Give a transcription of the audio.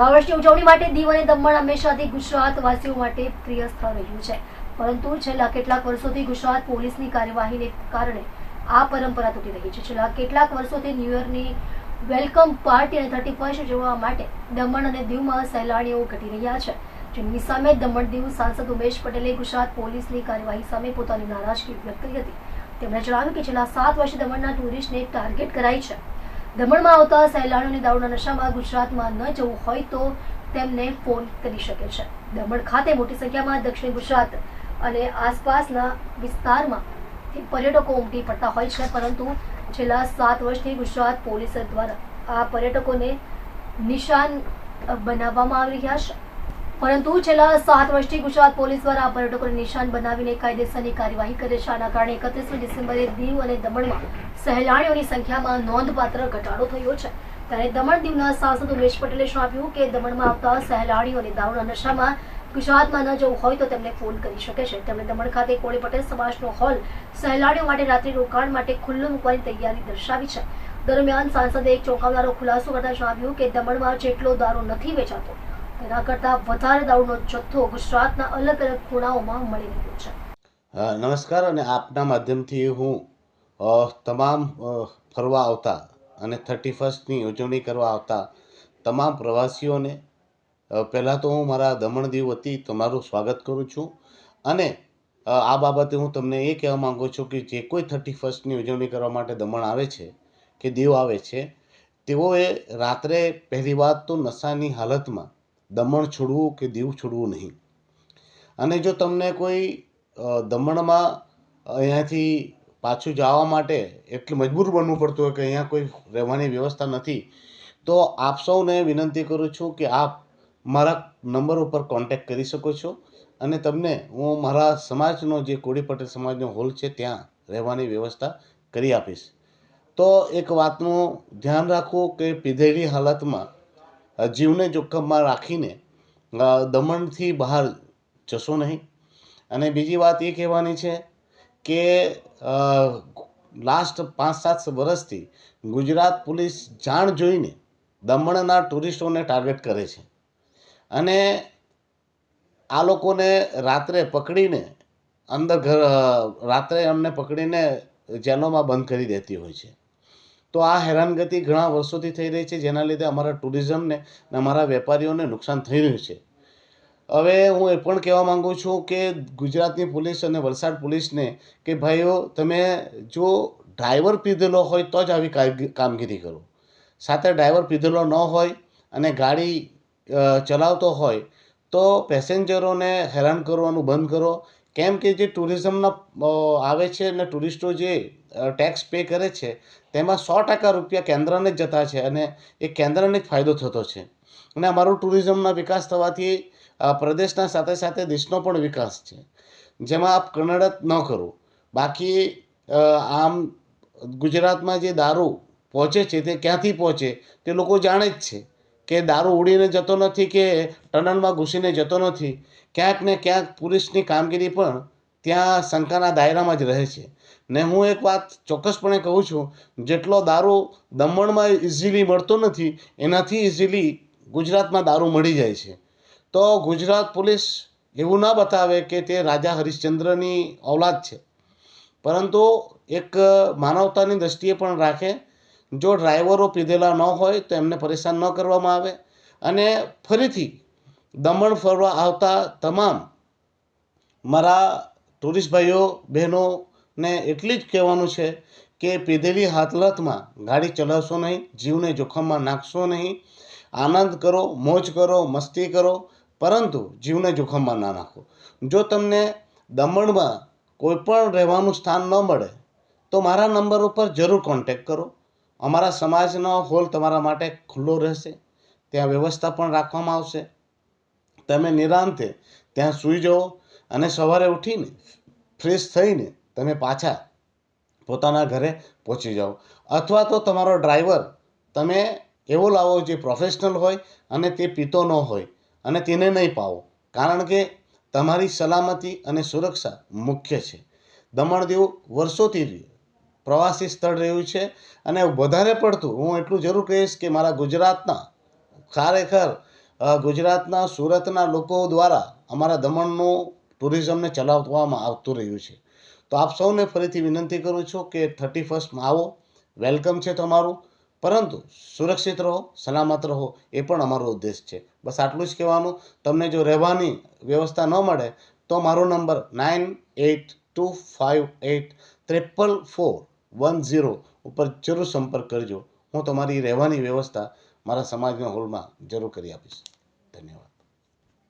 નવા વર્ષની ઉજવણી માટે દીવ અને દમણ હંમેશાથી ગુજરાતવાસીઓ માટે પ્રિય સ્થળ રહ્યું છે. પરંતુ છેલ્લા કેટલાક વર્ષોથી ગુજરાત પોલીસની કાર્યવાહીને કારણે આ પરંપરા તૂટી રહી છે. છેલ્લા કેટલાક વર્ષોથી ન્યૂ યરની વેલકમ પાર્ટી અને થર્ટી ફર્સ્ટ જોવા માટે દમણ અને દીવમાં સહેલાણીઓ ઘટી રહ્યા છે. જેની સામે દમણ દીવ સાંસદ ઉમેશ પટેલે ગુજરાત પોલીસની કાર્યવાહી સામે પોતાની નારાજગી વ્યક્ત કરી હતી. તેમણે જણાવ્યું કે છેલ્લા સાત વર્ષે દમણના ટુરિસ્ટને ટાર્ગેટ કરાઈ છે. દમણમાં આવતા સહેલાણીઓને દારૂના નશામાં ગુજરાતમાં ન જવું હોય તો તેમને ફોન કરી શકે છે. દમણ ખાતે મોટી સંખ્યામાં દક્ષિણ ગુજરાત અને આસપાસના વિસ્તારમાં પર્યટકો ઉમટી પડતા હોય છે, પરંતુ છેલ્લા સાત વર્ષથી ગુજરાત પોલીસ દ્વારા આ પર્યટકોને નિશાન બનાવવામાં આવી રહ્યા છે. પરંતુ છેલ્લા સાત વર્ષથી ગુજરાત પોલીસ દ્વારા આ પર્યટકોને નિશાન બનાવીને કાયદેસરની કાર્યવાહી કરે છે. આના કારણે એકત્રીસમી ડિસેમ્બરે દીવ અને દમણમાં સહેલાણીઓની સંખ્યામાં નોંધપાત્ર ઘટાડો થયો છે. ત્યારે દમણ દીવના સાંસદ ઉમેશ પટેલે જણાવ્યું કે દમણમાં આવતા સહેલાણીઓને દારૂના નશામાં ગુજરાતમાં ન જવું હોય તો તેમને ફોન કરી શકે છે. તેમણે દમણ ખાતે કોળી પટેલ સમાજનો હોલ સહેલાણીઓ માટે રાત્રિ રોકાણ માટે ખુલ્લો મૂકવાની તૈયારી દર્શાવી છે. દરમિયાન સાંસદે એક ચોંકાવનારો ખુલાસો કરતા જણાવ્યું કે દમણમાં જેટલો દારૂ નથી વેચાતો તેના કરતાં વધારે દારૂનો જથ્થો ગુજરાતના અલગ અલગ ખૂણાઓમાં મળી રહ્યો છે. નમસ્કાર અને આપના માધ્યમથી હું તમામ ફરવા આવતા અને થર્ટી ફર્સ્ટની ઉજવણી કરવા આવતા તમામ પ્રવાસીઓને પહેલાં તો હું મારા દમણ દીવ વતી તમારું સ્વાગત કરું છું અને આ બાબતે હું તમને એ કહેવા માગું છું કે જે કોઈ થર્ટી ફર્સ્ટની ઉજવણી કરવા માટે દમણ આવે છે કે દીવ આવે છે, તેઓએ રાત્રે પહેલી વાત તો નશાની હાલતમાં દમણ છોડવું કે દીવ છોડવું નહીં. અને જો તમને કોઈ દમણમાં અહીંયાથી પાછું જવા માટે એટલું મજબૂર બનવું પડતું હોય કે અહીંયા કોઈ રહેવાની વ્યવસ્થા નથી, તો આપ સૌને વિનંતી કરું છું કે આપ મારા નંબર ઉપર કોન્ટેક્ટ કરી શકો છો અને તમને હું મારા સમાજનો જે કોળી પટેલ સમાજનો હોલ છે ત્યાં રહેવાની વ્યવસ્થા કરી આપીશ. તો એક વાતનું ધ્યાન રાખવું કે પીધેલી હાલતમાં જીવને જોખમમાં રાખીને દમણથી બહાર જશો નહીં. અને બીજી વાત એ કહેવાની છે કે લાસ્ટ પાંચ સાત વર્ષથી ગુજરાત પોલીસ જાણ જોઈને દમણના ટુરિસ્ટોને ટાર્ગેટ કરે છે. અને આ લોકોને રાત્રે પકડીને અંદર ઘર રાત્રે અમને પકડીને જેલોમાં બંધ કરી દેતી હોય છે. તો આ હેરાનગતિ ઘણા વર્ષોથી થઈ રહી છે, જેના લીધે અમારા ટુરિઝમને અને અમારા વેપારીઓને નુકસાન થઈ રહ્યું છે. હવે હું એ પણ કહેવા માંગુ છું કે ગુજરાતની પોલીસ અને વલસાડ પોલીસને કે ભાઈઓ, તમે જો ડ્રાઈવર પીધેલો હોય તો જ આવી કામગીરી કરો. સાથે ડ્રાઈવર પીધેલો ન હોય અને ગાડી ચલાવતો હોય તો પેસેન્જરોને હેરાન કરવાનું બંધ કરો. કેમ કે જે ટુરિઝમના આવે છે અને ટુરિસ્ટો જે ટેક્સ પે કરે છે, તેમાં સો ટકા રૂપિયા કેન્દ્રને જ જતા છે અને એ કેન્દ્રને જ ફાયદો થતો છે. અને અમારો ટુરિઝમના વિકાસ થવાથી પ્રદેશના સાથે સાથે દેશનો પણ વિકાસ છે. જેમાં આપ કન્નડત ન કરો. બાકી આમ ગુજરાતમાં જે દારૂ પહોંચે છે, તે ક્યાંથી પહોંચે, તે લોકો જાણે જ છે કે દારૂ ઉડીને જતો નથી કે ટનલમાં ઘૂસીને જતો નથી. ક્યાંક ને ક્યાંક પોલીસની કામગીરી પણ ત્યાં શંકાના દાયરામાં જ રહે છે. ને હું એક વાત ચોક્કસપણે કહું છું, જેટલો દારૂ દમણમાં ઇઝીલી મળતો નથી, એનાથી ઇઝીલી ગુજરાતમાં દારૂ મળી જાય છે. તો ગુજરાત પોલીસ એવું ના બતાવે કે તે રાજા હરિશ્ચંદ્રની ઓલાદ છે. પરંતુ એક માનવતાની દ્રષ્ટિએ પણ રાખે, જો ડ્રાઈવરો પીધેલા ન હોય તો એમને પરેશાન ન કરવામાં આવે. અને ફરીથી દમણ ફરવા આવતા તમામ મારા ટુરિસ્ટ ભાઈઓ બહેનોને એટલી જ કહેવાનું છે કે પીધેલી હાલતમાં ગાડી ચલાવશો નહીં, જીવને જોખમમાં નાખશો નહીં, આનંદ કરો, મોજ કરો, મસ્તી કરો, પરંતુ જીવને જોખમમાં ના નાખો. જો તમને દમણમાં કોઈ પણ રહેવાનું સ્થાન ન મળે, તો મારા નંબર ઉપર જરૂર કોન્ટેક કરો. અમારા સમાજનો હોલ તમારા માટે ખુલ્લો રહેશે. ત્યાં વ્યવસ્થા પણ રાખવામાં આવશે. તમે નિરાંતે ત્યાં સૂઈ જાઓ અને સવારે ઉઠીને ફ્રેશ થઈને તમે પાછા પોતાના ઘરે પહોંચી જાઓ. અથવા તો તમારો ડ્રાઈવર તમે એવો લાવો જે પ્રોફેશનલ હોય અને તે પીતો ન હોય અને તેને નહીં પાવો. કારણ કે તમારી સલામતી અને સુરક્ષા મુખ્ય છે. દમણ દીવ વર્ષોથી પ્રવાસી સ્થળ રહ્યું છે અને વધારે પડતું હું એટલું જરૂર કહીશ કે મારા ગુજરાતના ખરેખર ગુજરાતના, સુરતના લોકો દ્વારા અમારા દમણનું ટુરિઝમને ચલાવવામાં આવતું રહ્યું છે. તો આપ સૌને ફરીથી વિનંતી કરું છું કે થર્ટી ફર્સ્ટમાં આવો. વેલકમ છે તમારું. પરંતુ સુરક્ષિત રહો, સલામત રહો, એ પણ અમારો ઉદ્દેશ છે. બસ આટલું જ કહેવાનું. તમને જો રહેવાની વ્યવસ્થા ન મળે, તો મારો number nine eight two five eight triple four one zero ઉપર જરૂર સંપર્ક કરજો. હું તમારી રહેવાની વ્યવસ્થા મારા સમાજના હોલમાં જરૂર કરી આપીશ. ધન્યવાદ.